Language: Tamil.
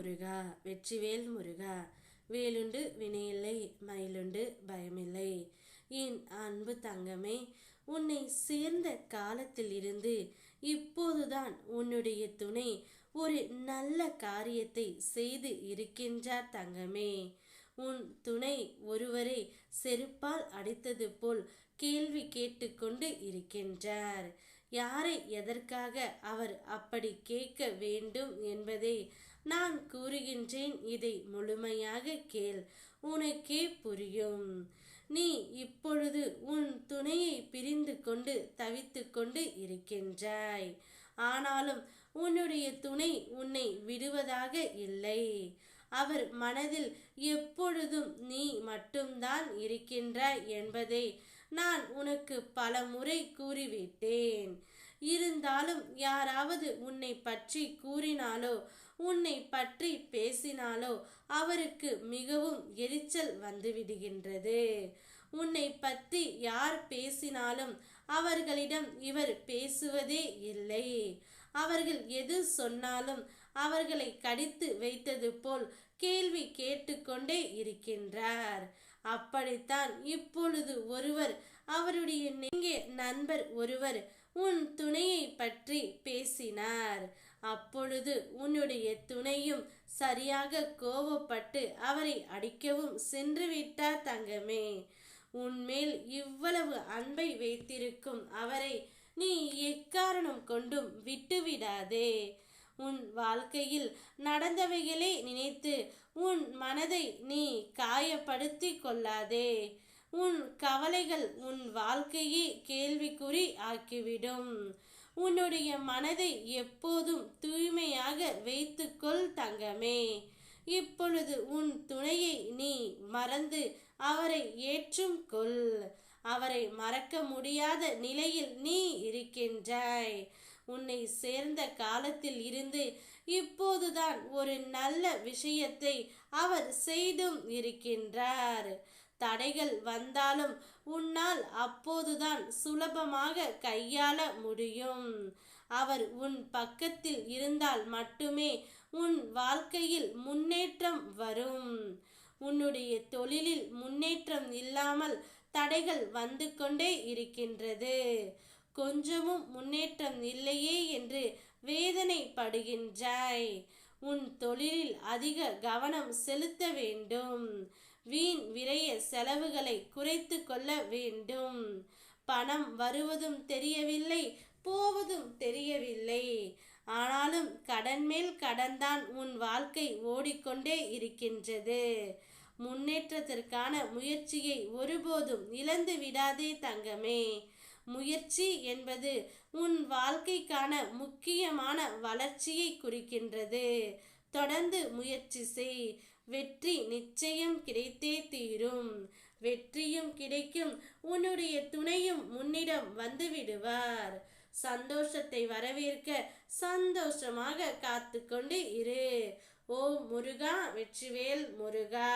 முருகா வெற்றிவேல் முருகா வேலுண்டு வினையில்லை மயிலுண்டு பயமில்லை. என் அன்பு தங்கமே உன்னை சேர்ந்த காலத்தில் இருந்து இப்போதுதான் உன்னுடைய துணை ஒரு நல்ல காரியத்தை செய்து இருக்கின்றார் தங்கமே. உன் துணை ஒருவரை செருப்பால் அடித்தது போல் கேள்வி கேட்டுக்கொண்டு இருக்கின்றார். யாரை எதற்காக அவர் அப்படி கேட்க வேண்டும் என்பதை நான் கூறுகின்றேன். இதை முழுமையாக கேள். உனக்கே புரியும். நீ இப்பொழுது உன் துணையை பிரிந்து கொண்டு தவித்து கொண்டு இருக்கின்றாய். ஆனாலும் உன்னுடைய துணை உன்னை விடுவதாக இல்லை. அவர் மனதில் எப்பொழுதும் நீ மட்டும்தான் இருக்கின்றாய் என்பதை நான் உனக்கு பல முறை கூறிவிட்டேன். இருந்தாலும் யாராவது உன்னை பற்றி கூறினாலோ உன்னை பற்றி பேசினாலோ அவருக்கு மிகவும் எரிச்சல் வந்துவிடுகின்றது. உன்னை பற்றி யார் பேசினாலும் அவர்களிடம் இவர் பேசுவதே இல்லை. அவர்கள் எது சொன்னாலும் அவர்களை கடித்து வைத்தது போல் கேள்வி கேட்டுக்கொண்டே இருக்கின்றார். அப்படித்தான். இப்பொழுது ஒருவர் அவருடைய நெங்கிய நண்பர் ஒருவர் உன் துணையை பற்றி பேசினார். அப்பொழுது உன்னுடைய துணையும் சரியாக கோபப்பட்டு அவரை அடிக்கவும் சென்று விட்டார் தங்கமே. உன்மேல் இவ்வளவு அன்பை வைத்திருக்கும் அவரை நீ எக்காரணம் கொண்டும் விட்டுவிடாதே. உன் வாழ்க்கையில் நடந்தவைகளை நினைத்து உன் மனதை நீ காயப்படுத்தி கொள்ளாதே. உன் கவலைகள் உன் வாழ்க்கையே கேள்விக்குறி ஆக்கிவிடும். உன்னுடைய மனதை எப்போதும் தூய்மையாக வைத்துக்கொள் தங்கமே. இப்பொழுது உன் துணையை நீ மறந்து அவரை ஏற்றும் கொள். அவரை மறக்க முடியாத நிலையில் நீ இருக்கின்றாய். உன்னை சேர்ந்த காலத்தில் இருந்து இப்போதுதான் ஒரு நல்ல விஷயத்தை அவர் செய்தும் இருக்கின்றார். தடைகள் வந்தாலும் உன்னால் அப்போதுதான் சுலபமாக கையாள முடியும். அவர் உன் பக்கத்தில் இருந்தால் மட்டுமே உன் வாழ்க்கையில் முன்னேற்றம் வரும். உன்னுடைய தொழிலில் முன்னேற்றம் இல்லாமல் தடைகள் வந்து கொண்டே இருக்கின்றது. கொஞ்சமும் முன்னேற்றம் இல்லையே என்று வேதனைப்படுகின்றாய். உன் தொழிலில் அதிக கவனம் செலுத்த வேண்டும். வீண் விரைய செலவுகளை குறைத்து கொள்ள வேண்டும். பணம் வருவதும் தெரியவில்லை போவதும் தெரியவில்லை. ஆனாலும் கடன் மேல் கடன்தான் உன் வாழ்க்கை ஓடிக்கொண்டே இருக்கின்றது. முன்னேற்றத்திற்கான முயற்சியை ஒருபோதும் இழந்து விடாதே தங்கமே. முயற்சி என்பது உன் வாழ்க்கைக்கான முக்கியமான வளர்ச்சியை குறிக்கின்றது. தொடர்ந்து முயற்சி செய். வெற்றி நிச்சயம் கிடைத்தே தீரும். வெற்றியும் கிடைக்கும். உன்னுடைய துணையும் முன்னிடம் வந்து விடுவார். சந்தோஷத்தை வரவேற்க சந்தோஷமாக காத்து கொண்டு இரு. ஓ முருகா வெற்றிவேல் முருகா.